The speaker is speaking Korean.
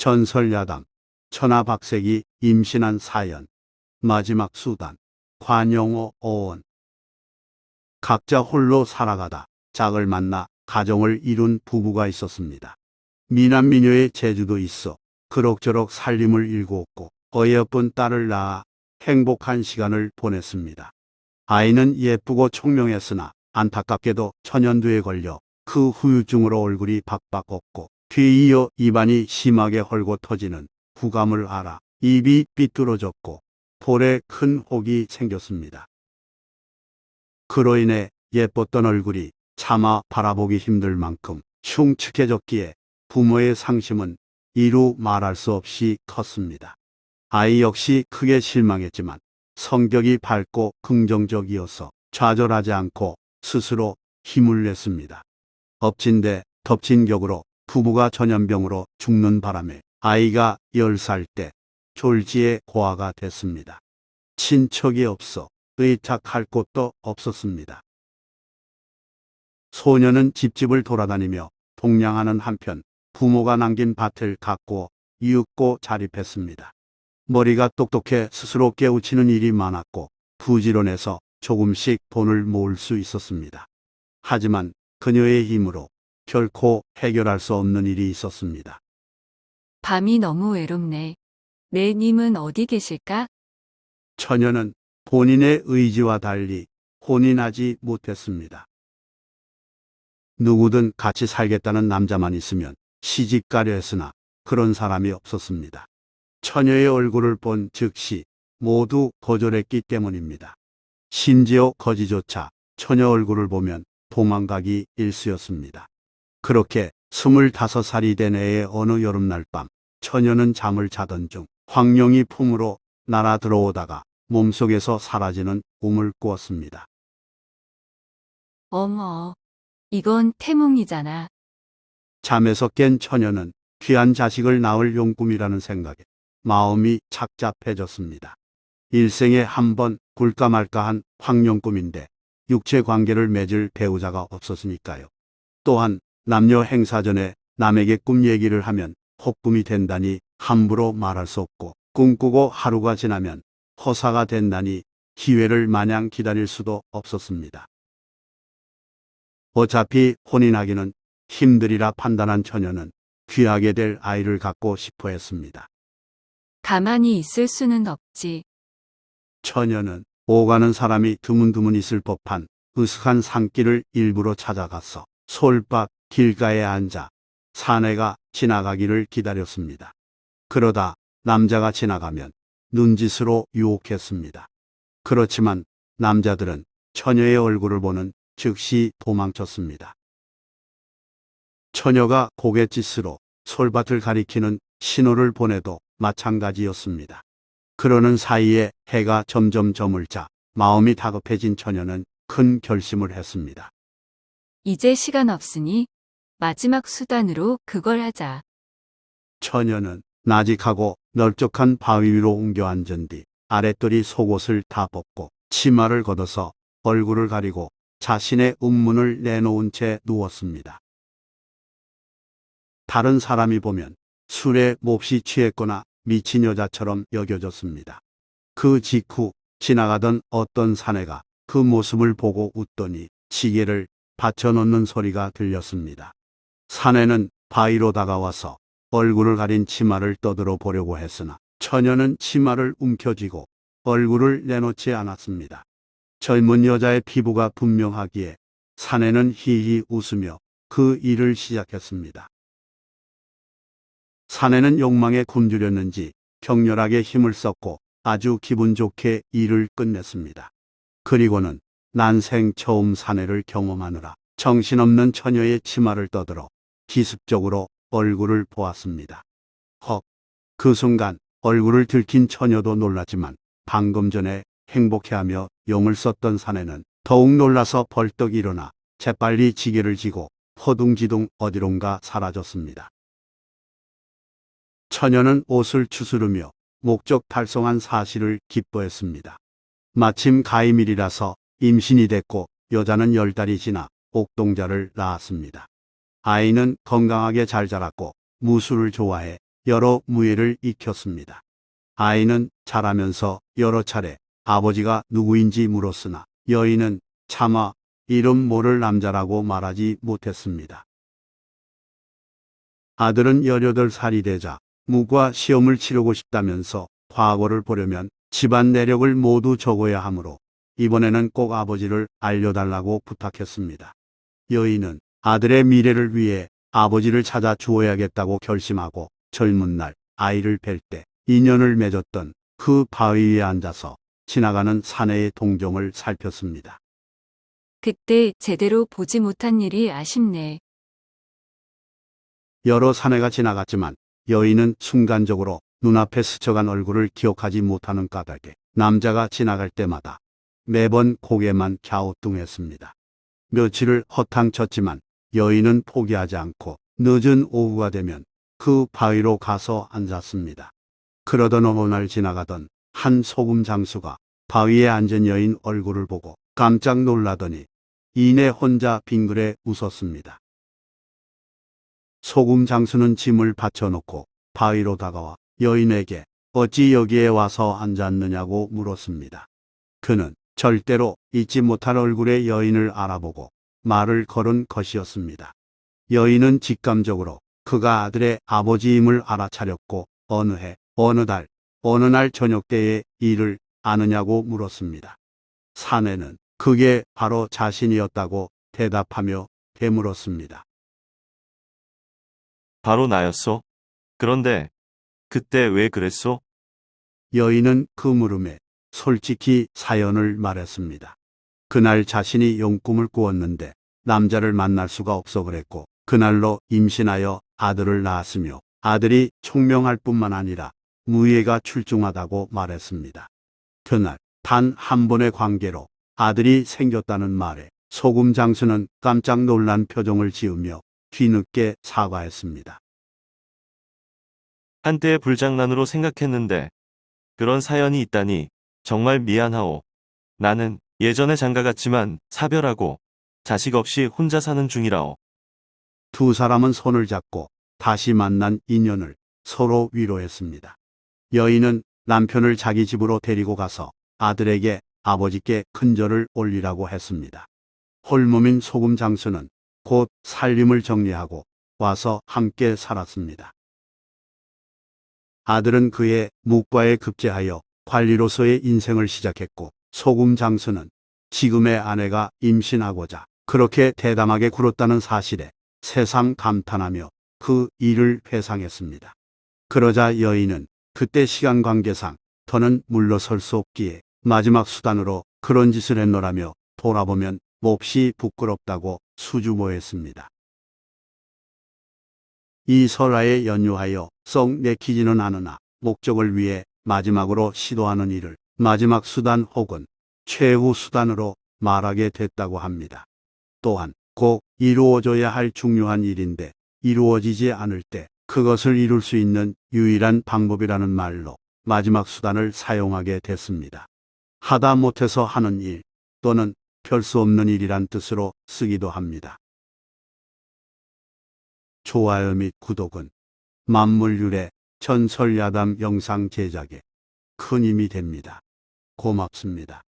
전설야담, 천하박색이 임신한 사연, 마지막 수단, 관영호 어원. 각자 홀로 살아가다 짝을 만나 가정을 이룬 부부가 있었습니다. 미남미녀의 재주도 있어 그럭저럭 살림을 일구었고 어여쁜 딸을 낳아 행복한 시간을 보냈습니다. 아이는 예쁘고 총명했으나 안타깝게도 천연두에 걸려 그 후유증으로 얼굴이 박박 없고 뒤이어 입안이 심하게 헐고 터지는 부감을 알아 입이 삐뚤어졌고 볼에 큰 혹이 생겼습니다. 그로 인해 예뻤던 얼굴이 차마 바라보기 힘들 만큼 흉측해졌기에 부모의 상심은 이루 말할 수 없이 컸습니다. 아이 역시 크게 실망했지만 성격이 밝고 긍정적이어서 좌절하지 않고 스스로 힘을 냈습니다. 엎친 데 덮친 격으로 부부가 전염병으로 죽는 바람에 아이가 10살 때 졸지에 고아가 됐습니다. 친척이 없어 의탁할 곳도 없었습니다. 소녀는 집집을 돌아다니며 동냥하는 한편 부모가 남긴 밭을 가꾸어 이윽고 자립했습니다. 머리가 똑똑해 스스로 깨우치는 일이 많았고 부지런해서 조금씩 돈을 모을 수 있었습니다. 하지만 그녀의 힘으로 결코 해결할 수 없는 일이 있었습니다. 밤이 너무 외롭네. 내 님은 어디 계실까? 처녀는 본인의 의지와 달리 혼인하지 못했습니다. 누구든 같이 살겠다는 남자만 있으면 시집 가려 했으나 그런 사람이 없었습니다. 처녀의 얼굴을 본 즉시 모두 거절했기 때문입니다. 심지어 거지조차 처녀 얼굴을 보면 도망가기 일쑤였습니다. 그렇게 스물다섯 살이 된 해의 어느 여름날 밤 처녀는 잠을 자던 중 황룡이 품으로 날아 들어오다가 몸속에서 사라지는 꿈을 꾸었습니다. 어머, 이건 태몽이잖아. 잠에서 깬 처녀는 귀한 자식을 낳을 용꿈이라는 생각에 마음이 착잡해졌습니다. 일생에 한 번 굴까 말까 한 황룡꿈인데 육체 관계를 맺을 배우자가 없었으니까요. 또한 남녀 행사 전에 남에게 꿈 얘기를 하면 혹꿈이 된다니 함부로 말할 수 없고 꿈꾸고 하루가 지나면 허사가 된다니 기회를 마냥 기다릴 수도 없었습니다. 어차피 혼인하기는 힘들이라 판단한 처녀는 귀하게 될 아이를 갖고 싶어 했습니다. 가만히 있을 수는 없지. 처녀는 오가는 사람이 드문드문 있을 법한 으슥한 산길을 일부러 찾아가서 솔밭 길가에 앉아 사내가 지나가기를 기다렸습니다. 그러다 남자가 지나가면 눈짓으로 유혹했습니다. 그렇지만 남자들은 처녀의 얼굴을 보는 즉시 도망쳤습니다. 처녀가 고갯짓으로 솔밭을 가리키는 신호를 보내도 마찬가지였습니다. 그러는 사이에 해가 점점 저물자 마음이 다급해진 처녀는 큰 결심을 했습니다. 이제 시간 없으니 마지막 수단으로 그걸 하자. 처녀는 나직하고 넓적한 바위 위로 옮겨 앉은 뒤 아랫돌이 속옷을 다 벗고 치마를 걷어서 얼굴을 가리고 자신의 운문을 내놓은 채 누웠습니다. 다른 사람이 보면 술에 몹시 취했거나 미친 여자처럼 여겨졌습니다. 그 직후 지나가던 어떤 사내가 그 모습을 보고 웃더니 시계를 받쳐놓는 소리가 들렸습니다. 사내는 바위로 다가와서 얼굴을 가린 치마를 떠들어 보려고 했으나 처녀는 치마를 움켜쥐고 얼굴을 내놓지 않았습니다. 젊은 여자의 피부가 분명하기에 사내는 히히 웃으며 그 일을 시작했습니다. 사내는 욕망에 굶주렸는지 격렬하게 힘을 썼고 아주 기분 좋게 일을 끝냈습니다. 그리고는 난생 처음 사내를 경험하느라 정신없는 처녀의 치마를 떠들어 기습적으로 얼굴을 보았습니다. 헉! 그 순간 얼굴을 들킨 처녀도 놀랐지만 방금 전에 행복해하며 용을 썼던 사내는 더욱 놀라서 벌떡 일어나 재빨리 지게를 지고 허둥지둥 어디론가 사라졌습니다. 처녀는 옷을 추스르며 목적 달성한 사실을 기뻐했습니다. 마침 가임일이라서 임신이 됐고 여자는 열 달이 지나 옥동자를 낳았습니다. 아이는 건강하게 잘 자랐고 무술을 좋아해 여러 무예를 익혔습니다. 아이는 자라면서 여러 차례 아버지가 누구인지 물었으나 여인은 차마 이름 모를 남자라고 말하지 못했습니다. 아들은 18살이 되자 무과 시험을 치르고 싶다면서 과거를 보려면 집안 내력을 모두 적어야 하므로 이번에는 꼭 아버지를 알려달라고 부탁했습니다. 여인은 아들의 미래를 위해 아버지를 찾아 주어야겠다고 결심하고 젊은 날 아이를 뵐 때 인연을 맺었던 그 바위 위에 앉아서 지나가는 사내의 동정을 살폈습니다. 그때 제대로 보지 못한 일이 아쉽네. 여러 사내가 지나갔지만 여인은 순간적으로 눈앞에 스쳐간 얼굴을 기억하지 못하는 까닭에 남자가 지나갈 때마다 매번 고개만 갸우뚱했습니다. 며칠을 허탕쳤지만 여인은 포기하지 않고 늦은 오후가 되면 그 바위로 가서 앉았습니다. 그러던 어느 날 지나가던 한 소금 장수가 바위에 앉은 여인 얼굴을 보고 깜짝 놀라더니 이내 혼자 빙그레 웃었습니다. 소금 장수는 짐을 받쳐놓고 바위로 다가와 여인에게 어찌 여기에 와서 앉았느냐고 물었습니다. 그는 절대로 잊지 못할 얼굴의 여인을 알아보고 말을 걸은 것이었습니다. 여인은 직감적으로 그가 아들의 아버지임을 알아차렸고 어느 해, 어느 달, 어느 날 저녁 때의 일을 아느냐고 물었습니다. 사내는 그게 바로 자신이었다고 대답하며 되물었습니다. 바로 나였소. 그런데 그때 왜 그랬소? 여인은 그 물음에 솔직히 사연을 말했습니다. 그날 자신이 용꿈을 꾸었는데 남자를 만날 수가 없어 그랬고 그날로 임신하여 아들을 낳았으며 아들이 총명할 뿐만 아니라 무예가 출중하다고 말했습니다. 그날 단 한 번의 관계로 아들이 생겼다는 말에 소금 장수는 깜짝 놀란 표정을 지으며 뒤늦게 사과했습니다. 한때의 불장난으로 생각했는데 그런 사연이 있다니 정말 미안하오. 나는 예전의 장가 같지만 사별하고 자식 없이 혼자 사는 중이라오. 두 사람은 손을 잡고 다시 만난 인연을 서로 위로했습니다. 여인은 남편을 자기 집으로 데리고 가서 아들에게 아버지께 큰절을 올리라고 했습니다. 홀몸인 소금 장수는 곧 살림을 정리하고 와서 함께 살았습니다. 아들은 그의 묵과에 급제하여 관리로서의 인생을 시작했고 소금 장수는 지금의 아내가 임신하고자 그렇게 대담하게 굴었다는 사실에 새삼 감탄하며 그 일을 회상했습니다. 그러자 여인은 그때 시간 관계상 더는 물러설 수 없기에 마지막 수단으로 그런 짓을 했노라며 돌아보면 몹시 부끄럽다고 수주모했습니다. 이 설화에 연유하여 썩 내키지는 않으나 목적을 위해 마지막으로 시도하는 일을 마지막 수단 혹은 최후 수단으로 말하게 됐다고 합니다. 또한 꼭 이루어져야 할 중요한 일인데 이루어지지 않을 때 그것을 이룰 수 있는 유일한 방법이라는 말로 마지막 수단을 사용하게 됐습니다. 하다 못해서 하는 일 또는 별 수 없는 일이란 뜻으로 쓰기도 합니다. 좋아요 및 구독은 만물유래 전설야담 영상 제작에 큰 힘이 됩니다. 고맙습니다.